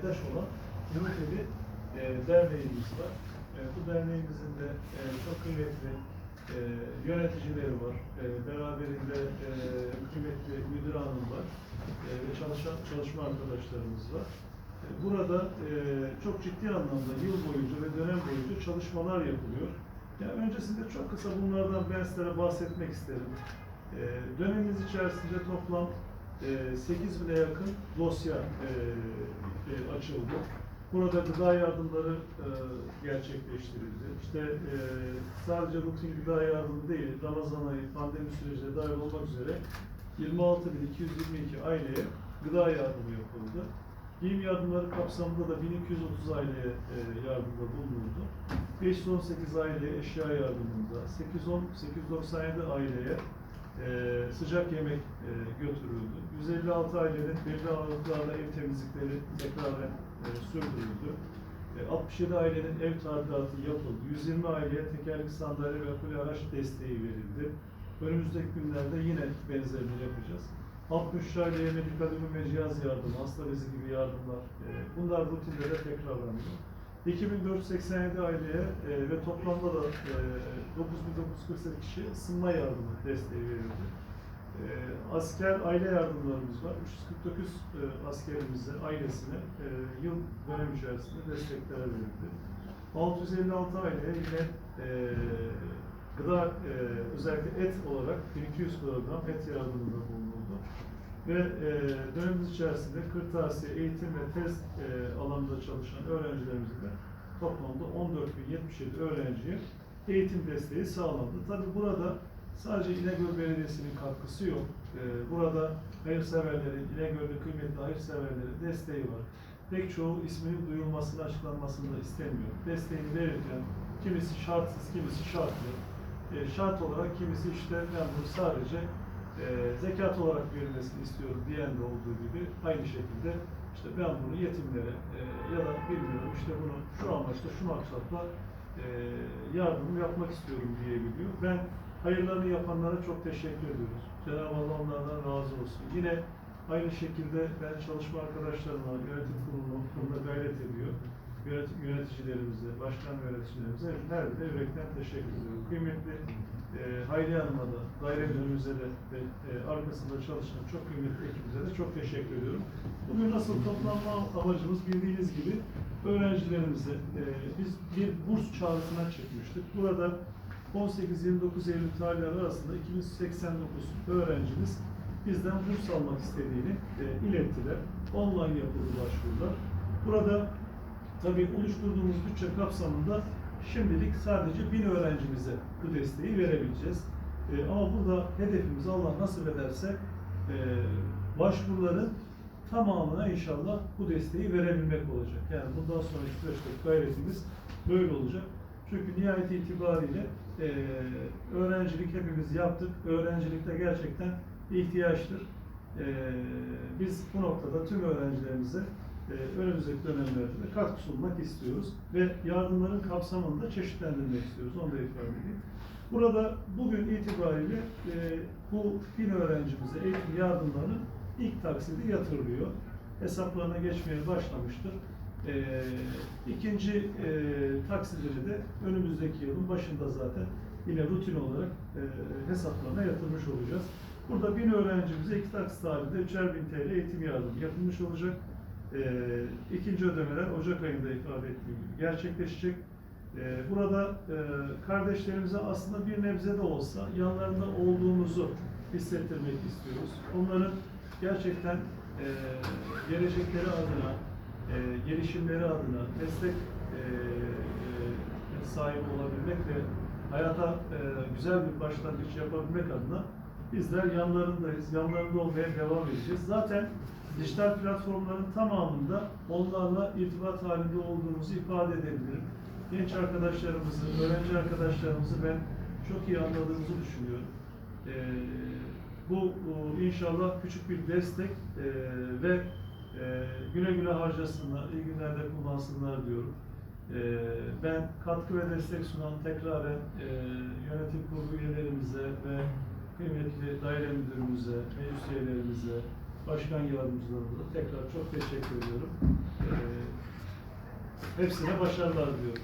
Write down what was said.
paydaş olan Yunuseli e, derneğimiz var. E, bu derneğimizin de e, çok kıymetli e, yöneticileri var. E, beraberinde e, kıymetli müdür hanım var. E, ve çalışan çalışma arkadaşlarımız var. E, burada e, çok ciddi anlamda yıl boyunca ve dönem boyunca çalışmalar yapılıyor. Yani öncesinde çok kısa bunlardan ben size bahsetmek isterim. E, dönemimiz içerisinde toplam 8 bine yakın dosya e, e, açıldı. Burada gıda yardımları e, gerçekleştirildi. İşte sadece rutin gıda yardımı değil, Ramazan ayı pandemi sürecine dahil olmak üzere 26.222 aileye gıda yardımı yapıldı. Giyim yardımları kapsamında da 1230 aileye yardımda bulunuldu. 518 aileye eşya yardımında, 810 897 aileye e, sıcak yemek e, götürüldü. 156 ailenin belli aralıklarla ev temizlikleri tekrar e, sürdürüldü. E, 67 ailenin ev tadilatı yapıldı. 120 aileye tekerlek sandalye ve akülü araç desteği verildi. Önümüzdeki günlerde yine benzerini yapacağız. 63 aileye medikal ürün ve cihaz yardımı, hasta bezi gibi yardımlar, e, bunlar rutinde de tekrarlanıyor. 2487 aileye e, ve toplamda da e, 9948 kişi ısınma yardımı desteği verildi. E, asker aile yardımlarımız var. 349 e, askerimize, ailesine e, yıl dönem içerisinde destekler verildi. 656 aileye yine e, gıda e, özellikle et olarak 1200 kilogram et yardımında bulunuldu. Ve e, dönemimiz içerisinde kırtasiye, eğitim ve test e, alanında çalışan öğrencilerimizin de toplamda 14.077 öğrenciye eğitim desteği sağlandı. Tabi burada sadece İnegöl Belediyesi'nin katkısı yok. E, burada hayırseverlerin, İnegöl'de kıymetli hayırseverlerin desteği var. Pek çoğu isminin duyulmasını, açıklanmasını da istemiyor. Desteğini verirken kimisi şartsız, kimisi şartlı. E, şart olarak kimisi işte ben bunu sadece e, zekat olarak verilmesini istiyorum diyen de olduğu gibi aynı şekilde işte ben bunu yetimlere e, ya da bilmiyorum işte bunu şu amaçla şu maksatla e, yardım yapmak istiyorum diyebiliyor. Ben hayırlarını yapanlara çok teşekkür ediyoruz. Cenab-ı Allah onlardan razı olsun. Yine aynı şekilde ben çalışma arkadaşlarıma, yönetim kurulu bunda gayret ediyor. Yönet- Yöneticilerimize, başkan yöneticilerimize her birine yürekten teşekkür ediyorum. Kıymetli e, Hayriye Hanım'a da, daire müdürümüze de ve e, arkasında çalışan çok kıymetli ekibimize de çok teşekkür ediyorum. Bugün nasıl toplanma amacımız bildiğiniz gibi öğrencilerimize e, biz bir burs çağrısına çıkmıştık. Burada 18-29 Eylül tarihleri arasında 2089 öğrencimiz bizden burs almak istediğini e, ilettiler. Online yapıldı başvurular. Burada tabii oluşturduğumuz bütçe kapsamında şimdilik sadece bin öğrencimize bu desteği verebileceğiz. E, ama burada hedefimiz Allah nasip ederse e, başvuruların tamamına inşallah bu desteği verebilmek olacak. Yani bundan sonraki süreçteki gayretimiz böyle olacak. Çünkü nihayet itibariyle e, öğrencilik hepimiz yaptık. Öğrencilikte gerçekten ihtiyaçtır. E, biz bu noktada tüm öğrencilerimize e, önümüzdeki dönemlerde de katkı sunmak istiyoruz ve yardımların kapsamını da çeşitlendirmek istiyoruz. Onu da ifade edeyim. Burada bugün itibariyle e, bu bin öğrencimize eğitim yardımlarının ilk taksidi yatırılıyor. Hesaplarına geçmeye başlamıştır. E, ikinci e, de önümüzdeki yılın başında zaten yine rutin olarak e, hesaplarına yatırmış olacağız. Burada bin öğrencimize iki taksit halinde 3'er bin TL eğitim yardımı yapılmış olacak. E, ikinci ödemeler Ocak ayında ifade ettiğim gibi gerçekleşecek. E, burada e, kardeşlerimize aslında bir nebze de olsa yanlarında olduğumuzu hissettirmek istiyoruz. Onların gerçekten e, gelecekleri adına, e, gelişimleri adına meslek e, e, sahibi olabilmek ve hayata e, güzel bir başlangıç yapabilmek adına bizler yanlarındayız, yanlarında olmaya devam edeceğiz. Zaten dijital platformların tamamında onlarla irtibat halinde olduğumuzu ifade edebilirim. Genç arkadaşlarımızı, öğrenci arkadaşlarımızı ben çok iyi anladığımızı düşünüyorum. Ee, bu inşallah küçük bir destek e, ve e, güle güle harcasınlar, iyi günlerde kullansınlar diyorum. Ee, ben katkı ve destek sunan tekraren e, yönetim kurulu üyelerimize ve kıymetli daire müdürümüze, meclis üyelerimize, başkan yardımcılarımıza tekrar çok teşekkür ediyorum. Ee, hepsine başarılar diliyorum.